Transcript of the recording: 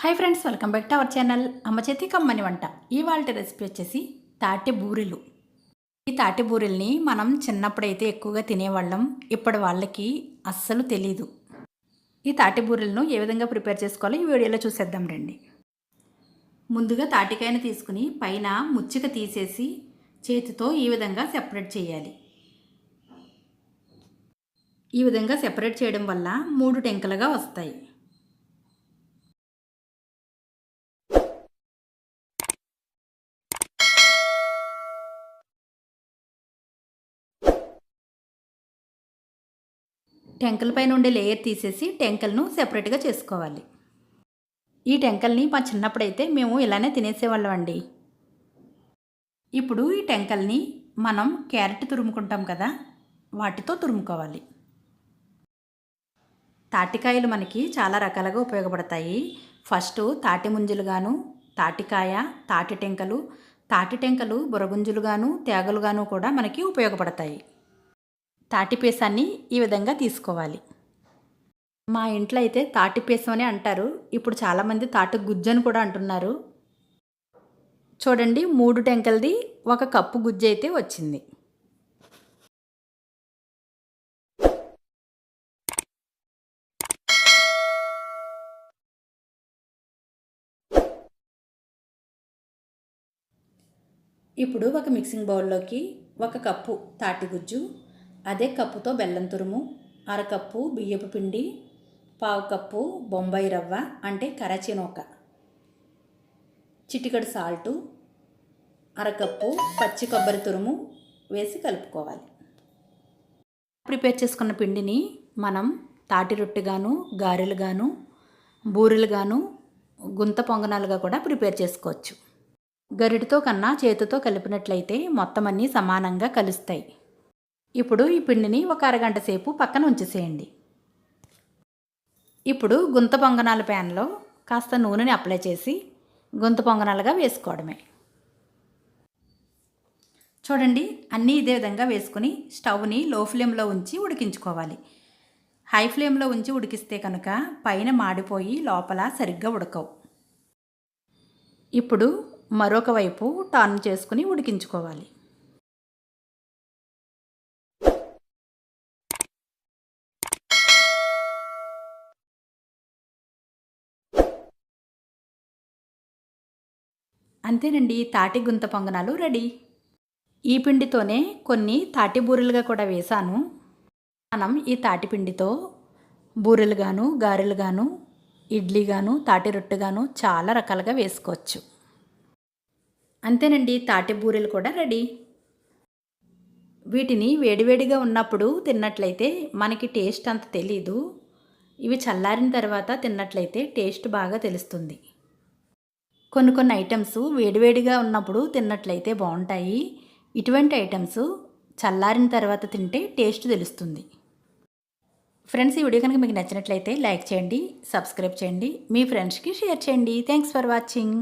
Hi friends welcome back to our channel అమ్మ చేతి కమ్మని వంట. ఇవాళ రెసిపీ వచ్చేసి తాటి బూరెలు. ఈ తాటి బూరెల్ని మనం చిన్నప్పుడైతే ఎక్కువగా తినేవాళ్ళం. ఇప్పటి వాళ్ళకి అస్సలు తెలీదు. ఈ తాటి బూరెలను ఏ విధంగా ప్రిపేర్ చేసుకోవాలో ఈ వీడియోలో చూసేద్దాం రండి. ముందుగా తాటికాయను తీసుకుని పైన ముచ్చిక తీసేసి చేతితో ఈ విధంగా సెపరేట్ చేయాలి. ఈ విధంగా సెపరేట్ చేయడం వల్ల మూడు టెంకలుగా వస్తాయి. టెంకల పైన ఉండే లేయర్ తీసేసి టెంకల్ను సెపరేట్గా చేసుకోవాలి. ఈ టెంకల్ని మా చిన్నప్పుడైతే మేము ఇలానే తినేసేవాళ్ళం అండి ఇప్పుడు ఈ టెంకల్ని మనం క్యారెట్ తురుముకుంటాం కదా వాటితో తురుముకోవాలి. తాటికాయలు మనకి చాలా రకాలుగా ఉపయోగపడతాయి. ఫస్ట్ తాటి ముంజలుగాను తాటికాయ తాటి టెంకలు తాటి టెంకలు బురగుంజులుగాను తేగలుగాను కూడా మనకి ఉపయోగపడతాయి. తాటిపేసాన్ని ఈ విధంగా తీసుకోవాలి. మా ఇంట్లో అయితే తాటిపేసం అని అంటారు. ఇప్పుడు చాలామంది తాటి గుజ్జు అని కూడా అంటున్నారు. చూడండి మూడు టెంకలది ఒక కప్పు గుజ్జు అయితే వచ్చింది. ఇప్పుడు ఒక మిక్సింగ్ బౌల్లోకి ఒక కప్పు తాటి గుజ్జు అదే కప్పుతో బెల్లం తురుము అరకప్పు బియ్యపు పిండి పావు కప్పు బొంబాయి రవ్వ అంటే కరచినోక చిటికడు సాల్టు అరకప్పు పచ్చి కొబ్బరి తురుము వేసి కలుపుకోవాలి. ప్రిపేర్ చేసుకున్న పిండిని మనం తాటి రొట్టెగాను గారెలుగాను బూరెలుగాను గుంత పొంగనాలుగా కూడా ప్రిపేర్ చేసుకోవచ్చు. గరిటితో కన్నా చేతితో కలిపినట్లయితే మొత్తం అన్నీ సమానంగా కలుస్తాయి. ఇప్పుడు ఈ పిండిని ఒక అరగంట సేపు పక్కన ఉంచేసేయండి. ఇప్పుడు గుంత పొంగనాల ప్యాన్లో కాస్త నూనెని అప్లై చేసి గుంత పొంగనాలుగా వేసుకోవడమే. చూడండి అన్నీ ఇదే విధంగా వేసుకుని స్టవ్ని లో ఫ్లేమ్లో ఉంచి ఉడికించుకోవాలి. హై ఫ్లేమ్లో ఉంచి ఉడికిస్తే కనుక పైన మాడిపోయి లోపల సరిగ్గా ఉడకవు. ఇప్పుడు మరొక వైపు టర్న్ చేసుకుని ఉడికించుకోవాలి. అంతేనండి తాటి గుంత పొంగనాలు రెడీ. ఈ పిండితోనే కొన్ని తాటి బూరెలుగా కూడా వేశాను. మనం ఈ తాటి పిండితో బూరెలుగాను గారెలుగాను ఇడ్లీగాను తాటి రొట్టెగాను చాలా రకాలుగా వేసుకోవచ్చు. అంతేనండి తాటి బూరెలు కూడా రెడీ. వీటిని వేడివేడిగా ఉన్నప్పుడు తిన్నట్లయితే మనకి టేస్ట్ అంత తెలీదు. ఇవి చల్లారిన తర్వాత తిన్నట్లయితే టేస్ట్ బాగా తెలుస్తుంది. కొన్ని కొన్ని ఐటమ్స్ వేడివేడిగా ఉన్నప్పుడు తిన్నట్లయితే బాగుంటాయి. ఇటువంటి ఐటమ్స్ చల్లారిన తర్వాత తింటే టేస్ట్ తెలుస్తుంది. ఫ్రెండ్స్ ఈ వీడియో కనుక మీకు నచ్చినట్లయితే లైక్ చేయండి సబ్స్క్రైబ్ చేయండి. మీ ఫ్రెండ్స్కి షేర్ చేయండి. Thanks for watching